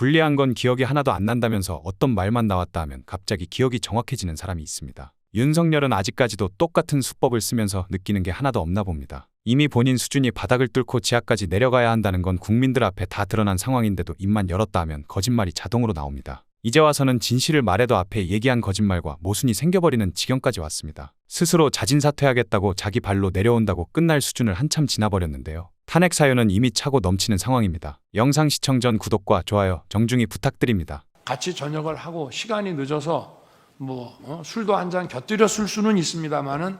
불리한 건 기억이 하나도 안 난다면서 어떤 말만 나왔다 하면 갑자기 기억이 정확해지는 사람이 있습니다. 윤석열은 아직까지도 똑같은 수법을 쓰면서 느끼는 게 하나도 없나 봅니다. 이미 본인 수준이 바닥을 뚫고 지하까지 내려가야 한다는 건 국민들 앞에 다 드러난 상황인데도 입만 열었다 하면 거짓말이 자동으로 나옵니다. 이제 와서는 진실을 말해도 앞에 얘기한 거짓말과 모순이 생겨버리는 지경까지 왔습니다. 스스로 자진 사퇴하겠다고 자기 발로 내려온다고 끝날 수준을 한참 지나버렸는데요. 탄핵 사유는 이미 차고 넘치는 상황입니다. 영상 시청 전 구독과 좋아요 정중히 부탁드립니다. 같이 저녁을 하고 시간이 늦어서 뭐 어, 술도 한 잔 곁들여 쓸 수는 있습니다만은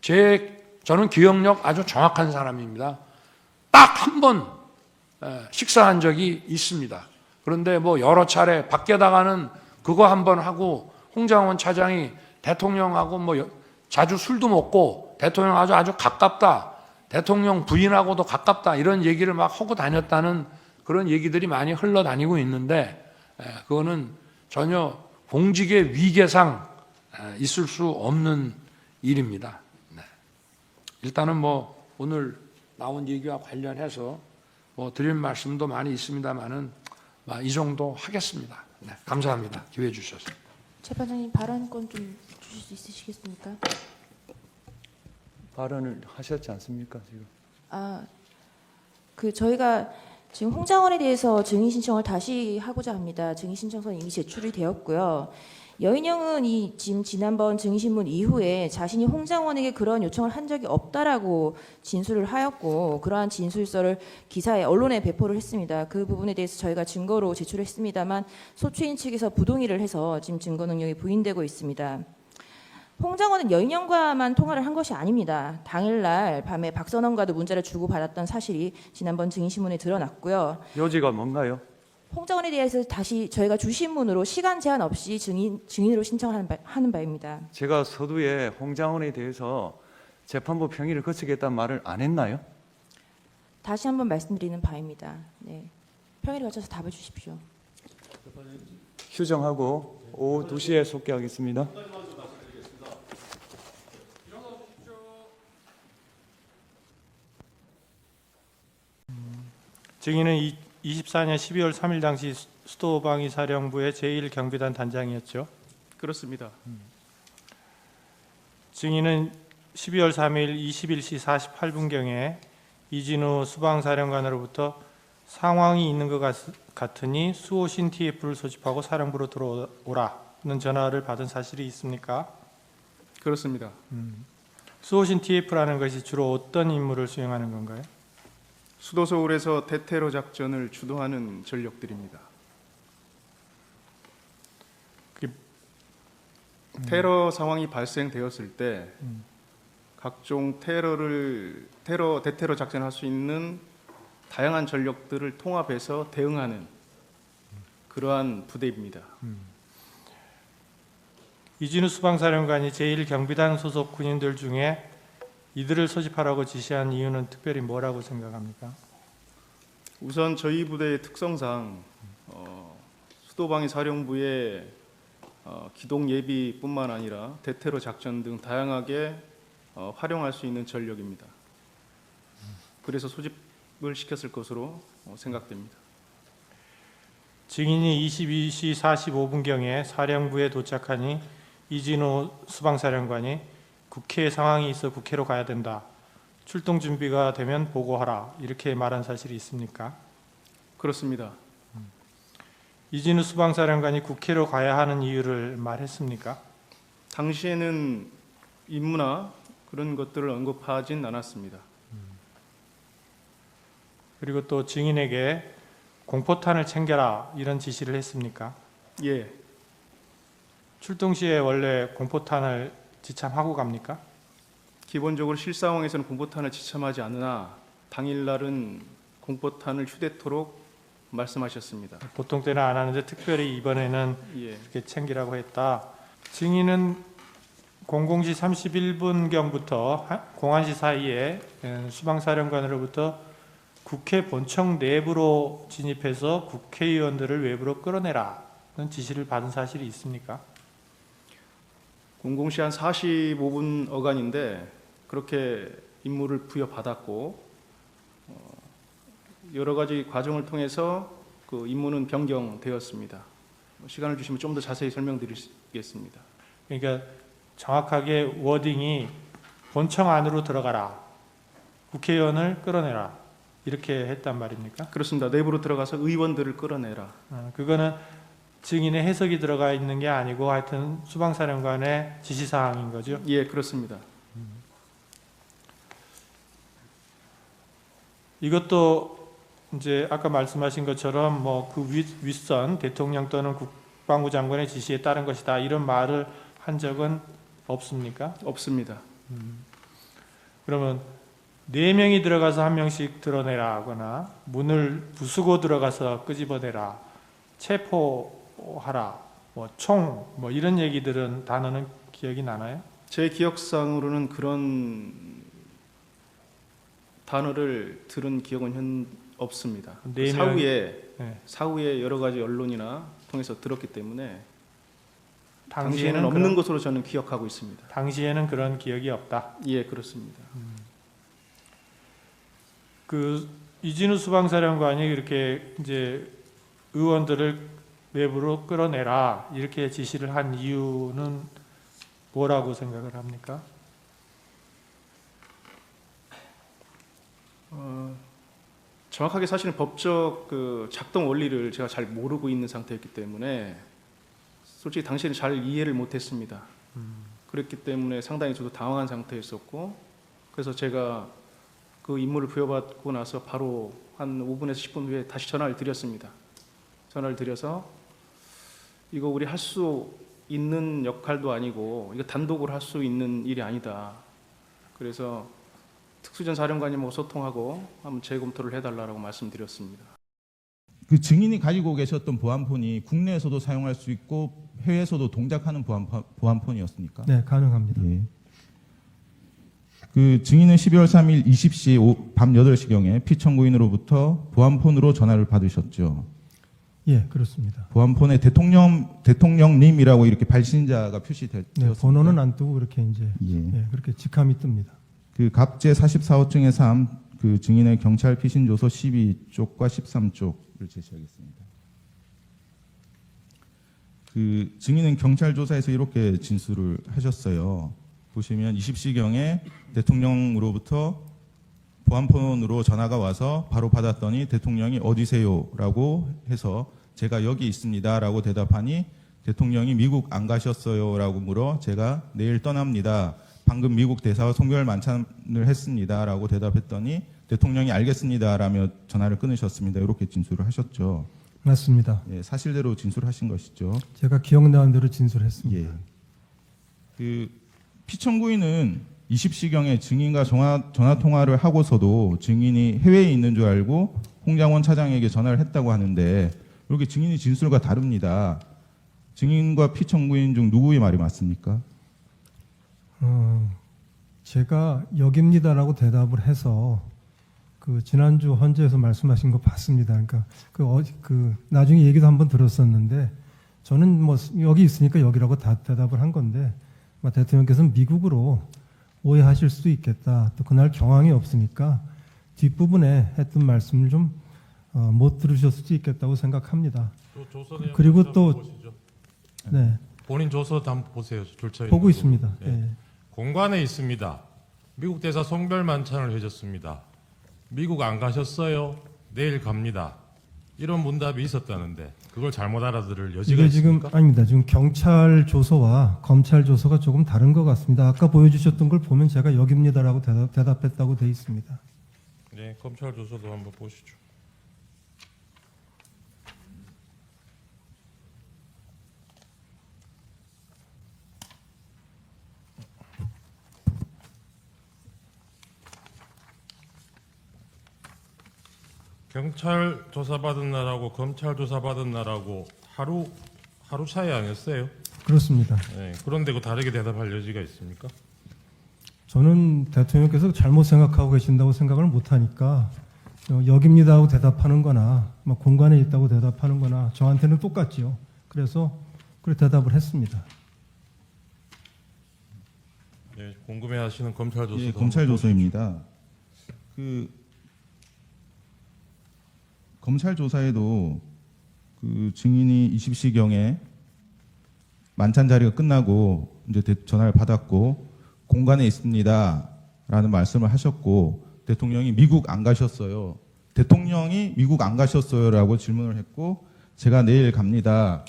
제 저는 기억력 아주 정확한 사람입니다. 딱 한 번 식사한 적이 있습니다. 그런데 뭐 여러 차례 밖에다가는 그거 한 번 하고 홍장원 차장이 대통령하고 뭐 여- 자주 술도 먹고 대통령 아주 아주 가깝다. 대통령 부인하고도 가깝다. 이런 얘기를 막 하고 다녔다는 그런 얘기들이 많이 흘러다니고 있는데 에, 그거는 전혀 공직의 위계상 에, 있을 수 없는 일입니다. 네. 일단은 뭐 오늘 나온 얘기와 관련해서 뭐 드릴 말씀도 많이 있습니다만은 아, 이 정도 하겠습니다. 네, 감사합니다. 기회 주셔서. 재판장님 발언권 좀 주실 수 있으시겠습니까? 발언을 하셨지 않습니까 지금? 아, 그 저희가 지금 홍장원에 대해서 증인 신청을 다시 하고자 합니다. 증인 신청서는 이미 제출이 되었고요. 여인영은 이 지금 지난번 증인 신문 이후에 자신이 홍장원에게 그런 요청을 한 적이 없다라고 진술을 하였고 그러한 진술서를 기사에 언론에 배포를 했습니다. 그 부분에 대해서 저희가 증거로 제출했습니다만 소추인 측에서 부동의를 해서 지금 증거 능력이 부인되고 있습니다. 홍장원은 여인영과만 통화를 한 것이 아닙니다. 당일날 밤에 박선원과도 문자를 주고받았던 사실이 지난번 증인신문에 드러났고요. 요지가 뭔가요? 홍장원에 대해서 다시 저희가 주신문으로 시간 제한 없이 증인, 증인으로 신청하는 바, 하는 바입니다. 제가 서두에 홍장원에 대해서 재판부 평의를 거치겠다는 말을 안 했나요? 다시 한번 말씀드리는 바입니다. 네. 평일에 거쳐서 답을 주십시오. 휴정하고 오후 2시에 속개하겠습니다. 증인은 이- 24년 12월 3일 당시 수- 수도방위 사령부의 제1경비단 단장이었죠. 그렇습니다. 증인은 12월 3일 21시 48분경에 이진우 수방사령관으로부터 상황이 있는 것 같, 같으니 수호신 TF를 소집하고 사령부로 들어오라는 전화를 받은 사실이 있습니까? 그렇습니다. 수호신 TF라는 것이 주로 어떤 임무를 수행하는 건가요? 수도 서울에서 대테러 작전을 주도하는 전력들입니다. 그게- 테러 상황이 발생되었을 때 음. 각종 테러를 테러 대테러 작전할 수 있는 다양한 전력들을 통합해서 대응하는 그러한 부대입니다. 이진우 수방사령관이 제1경비단 소속 군인들 중에 이들을 소집하라고 지시한 이유는 특별히 뭐라고 생각합니까? 우선 저희 부대의 특성상 어, 수도방위 사령부의 어, 기동 예비뿐만 아니라 대테러 작전 등 다양하게 어, 활용할 수 있는 전력입니다. 그래서 소집을 시켰을 것으로 어, 생각됩니다. 증인이 22시 45분경에 사령부에 도착하니 이진우 수방사령관이 국회 상황이 있어 국회로 가야 된다. 출동 준비가 되면 보고하라. 이렇게 말한 사실이 있습니까? 그렇습니다. 이진우 수방사령관이 국회로 가야 하는 이유를 말했습니까? 당시에는 임무나 그런 것들을 언급하진 않았습니다. 그리고 또 증인에게 공포탄을 챙겨라 이런 지시를 했습니까? 예, 출동 시에 원래 공포탄을 지참하고 갑니까? 기본적으로 실상황에서는 공포탄을 지참하지 않으나 당일날은 공포탄을 휴대토록 말씀하셨습니다. 보통 때는 안 하는데 특별히 이번에는 예, 이렇게 챙기라고 했다. 증인은 00시 31분경부터 공안시 사이에 에, 수방사령관으로부터 국회 본청 내부로 진입해서 국회의원들을 외부로 끌어내라는 지시를 받은 사실이 있습니까? 00시 한 45분 어간인데 그렇게 임무를 부여받았고 어, 여러 가지 과정을 통해서 그 임무는 변경되었습니다. 시간을 주시면 좀 더 자세히 설명드리겠습니다. 그러니까 정확하게 워딩이 본청 안으로 들어가라. 국회의원을 끌어내라. 이렇게 했단 말입니까? 그렇습니다. 내부로 들어가서 의원들을 끌어내라. 어, 그거는 증인의 해석이 들어가 있는 게 아니고 하여튼 수방사령관의 지시사항인 거죠. 예, 그렇습니다. 이것도 이제 아까 말씀하신 것처럼 뭐 그 윗선 대통령 또는 국방부 장관의 지시에 따른 것이다 이런 말을 한 적은 없습니까? 없습니다. 그러면 네 명이 들어가서 한 명씩 드러내라 하거나 문을 부수고 들어가서 끄집어내라 체포 하라 뭐 총 뭐 이런 얘기들은 단어는 기억이 나나요? 제 기억상으로는 그런 단어를 들은 기억은 현 없습니다. 네 명- 사후에 네. 사후에 여러 가지 언론이나 통해서 들었기 때문에 당시에는 당시에는 없는 그런, 것으로 저는 기억하고 있습니다. 당시에는 그런 기억이 없다. 예, 그렇습니다. 그 이진우 수방사령관이 이렇게 이제 의원들을 외부로 끌어내라 이렇게 지시를 한 이유는 뭐라고 생각을 합니까? 어, 정확하게 사실은 법적 그 작동 원리를 제가 잘 모르고 있는 상태였기 때문에 솔직히 당시에는 잘 이해를 못했습니다. 그랬기 때문에 상당히 저도 당황한 상태였었고 그래서 제가 그 임무를 부여받고 나서 바로 한 5분에서 10분 후에 다시 전화를 드렸습니다. 전화를 드려서 이거 우리 할 수 있는 역할도 아니고 이거 단독으로 할 수 있는 일이 아니다. 그래서 특수전 사령관님하고 소통하고 한번 재검토를 해달라고 말씀드렸습니다. 그 증인이 가지고 계셨던 보안폰이 국내에서도 사용할 수 있고 해외에서도 동작하는 보안폰, 보안폰이었습니까? 네, 가능합니다. 예. 그 증인은 12월 3일 20시 오- 밤 8시경에 피청구인으로부터 보안폰으로 전화를 받으셨죠. 예, 그렇습니다. 보안폰에 대통령 대통령님이라고 이렇게 발신자가 표시되었습니다. 네, 번호는 안 뜨고 그렇게 이제 예. 예, 그렇게 직함이 뜹니다. 그 갑제 44호 증의 3, 그 증인의 경찰 피신 조서 12쪽과 13쪽을 제시하겠습니다. 그 증인은 경찰 조사에서 이렇게 진술을 하셨어요. 보시면 20시경에 대통령으로부터 보안폰으로 전화가 와서 바로 받았더니 대통령이 어디세요라고 해서 제가 여기 있습니다 라고 대답하니 대통령이 미국 안 가셨어요 라고 물어 제가 내일 떠납니다. 방금 미국 대사와 송별 만찬을 했습니다 라고 대답했더니 대통령이 알겠습니다 라며 전화를 끊으셨습니다. 이렇게 진술을 하셨죠. 맞습니다. 예, 사실대로 진술하신 것이죠. 제가 기억나는 대로 진술했습니다. 예. 그 피청구인은 20시경에 증인과 전화, 전화 통화를 하고서도 증인이 해외에 있는 줄 알고 홍장원 차장에게 전화를 했다고 하는데 이렇게 증인이 진술과 다릅니다. 증인과 피청구인 중 누구의 말이 맞습니까? 어, 제가 여기입니다라고 대답을 해서 그 지난주 헌재에서 말씀하신 거 봤습니다. 그러니까 그, 어, 그 나중에 얘기도 한번 들었었는데 저는 뭐 여기 있으니까 여기라고 다 대답을 한 건데 대통령께서는 미국으로 오해하실 수도 있겠다. 또 그날 경황이 없으니까 뒷부분에 했던 말씀을 좀 어, 못 들으셨을 수도 있겠다고 생각합니다. 조- 조서 그리고 한번 또- 보시죠. 네, 본인 조서도 한번 보세요. 줄쳐 보고 있는 있습니다. 부분. 예. 예. 공관에 있습니다. 미국 대사 송별 만찬을 해줬습니다. 미국 안 가셨어요? 내일 갑니다. 이런 문답이 있었다는데 그걸 잘못 알아들을 여지가 이게 지금 있습니까? 아닙니다. 지금 경찰 조서와 검찰 조서가 조금 다른 것 같습니다. 아까 보여주셨던 걸 보면 제가 여기입니다라고 대답, 대답했다고 돼 있습니다. 네, 검찰 조서도 한번 보시죠. 경찰 조사받은 날하고 검찰 조사받은 날하고 하루 하루 차이 아니었어요? 그렇습니다. 네, 그런데 그 다르게 대답할 여지가 있습니까? 저는 대통령께서 잘못 생각하고 계신다고 생각을 못하니까 어, 여기입니다 하고 대답하는 거나 뭐 공간에 있다고 대답하는 거나 저한테는 똑같지요. 그래서 그래 대답을 했습니다. 네, 궁금해하시는 검찰 조서도 예, 검찰 한번 조서입니다. 그 검찰 조사에도 그 증인이 20시경에 만찬 자리가 끝나고 이제 대- 전화를 받았고 공간에 있습니다 라는 말씀을 하셨고 대통령이 미국 안 가셨어요. 대통령이 미국 안 가셨어요라고 질문을 했고 제가 내일 갑니다.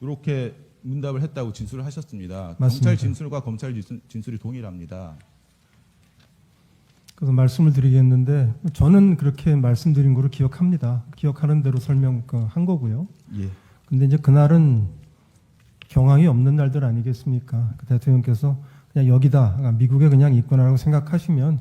이렇게 문답을 했다고 진술을 하셨습니다. 맞습니다. 경찰 진술과 검찰 진술- 진술이 동일합니다. 그래서 말씀을 드리겠는데 저는 그렇게 말씀드린 거로 기억합니다. 기억하는 대로 설명한 거고요. 예. 근데 이제 그날은 경황이 없는 날들 아니겠습니까? 그 대통령께서 그냥 여기다 그러니까 미국에 그냥 있거나라고 생각하시면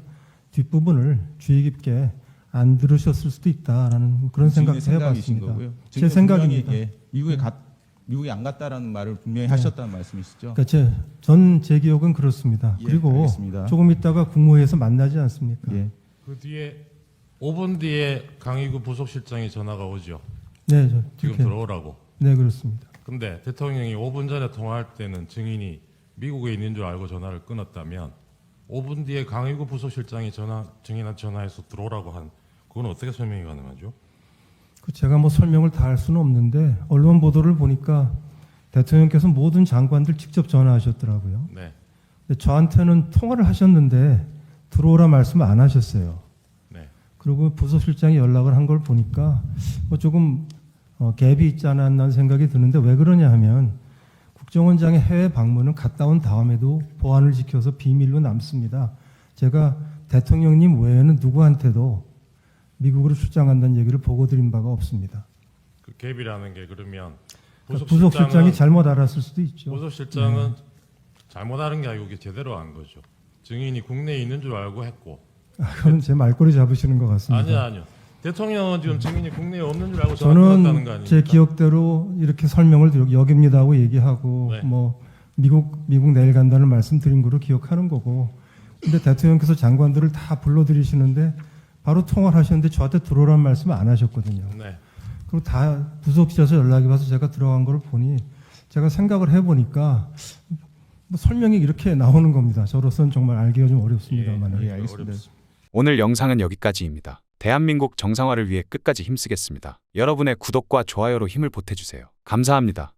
뒷부분을 주의 깊게 안 들으셨을 수도 있다라는 그런 생각이신 해봤습니다. 제 생각입니다. 예, 미국에 가, 미국에 안 갔다라는 말을 분명히 네. 하셨다는 말씀이시죠? 그러니까 제, 전 제 기억은 그렇습니다. 예, 그리고 알겠습니다. 조금 있다가 국무회에서 만나지 않습니까? 예. 그 뒤에 5분 뒤에 강희구 부속실장이 전화가 오죠. 네, 저, 지금 들어오라고. 네 그렇습니다. 근데 대통령이 5분 전에 통화할 때는 증인이 미국에 있는 줄 알고 전화를 끊었다면 5분 뒤에 강희구 부속실장이 전화 증인한테 전화해서 들어오라고 한 그건 어떻게 설명이 가능하죠? 그 제가 뭐 설명을 다 할 수는 없는데 언론 보도를 보니까 대통령께서 모든 장관들 직접 전화하셨더라고요. 네. 저한테는 통화를 하셨는데 들어오라 말씀 안 하셨어요. 네. 그리고 부서실장이 연락을 한 걸 보니까 뭐 조금 어, 갭이 있지 않았나 생각이 드는데 왜 그러냐 하면 국정원장의 해외 방문은 갔다 온 다음에도 보안을 지켜서 비밀로 남습니다. 제가 대통령님 외에는 누구한테도 미국으로 출장한다는 얘기를 보고 드린 바가 없습니다. 그 갭이라는 게 그러면 그러니까 부속실장이 잘못 알았을 수도 있죠. 부속실장은 잘못 알은 게 아니고 제대로 한 거죠. 증인이 국내에 있는 줄 알고 했고 아, 그건 제 말꼬리 잡으시는 것 같습니다. 아니요 아니요. 대통령은 지금 증인이 국내에 없는 줄 알고 저는? 제 기억대로 이렇게 설명을 드려 여깁니다 하고 얘기하고 네. 뭐 미국 미국 내일 간다는 말씀드린 거로 기억하는 거고 근데 대통령께서 장관들을 다 불러들이시는데 바로 통화를 하셨는데 저한테 들어오라는 말씀을 안 하셨거든요. 네. 그리고 다 부속실에서 연락이 와서 제가 들어간 걸 보니 제가 생각을 해보니까 뭐 설명이 이렇게 나오는 겁니다. 저로서는 정말 알기가 좀 어렵습니다만. 예, 알겠습니다. 오늘 영상은 여기까지입니다. 대한민국 정상화를 위해 끝까지 힘쓰겠습니다. 여러분의 구독과 좋아요로 힘을 보태주세요. 감사합니다.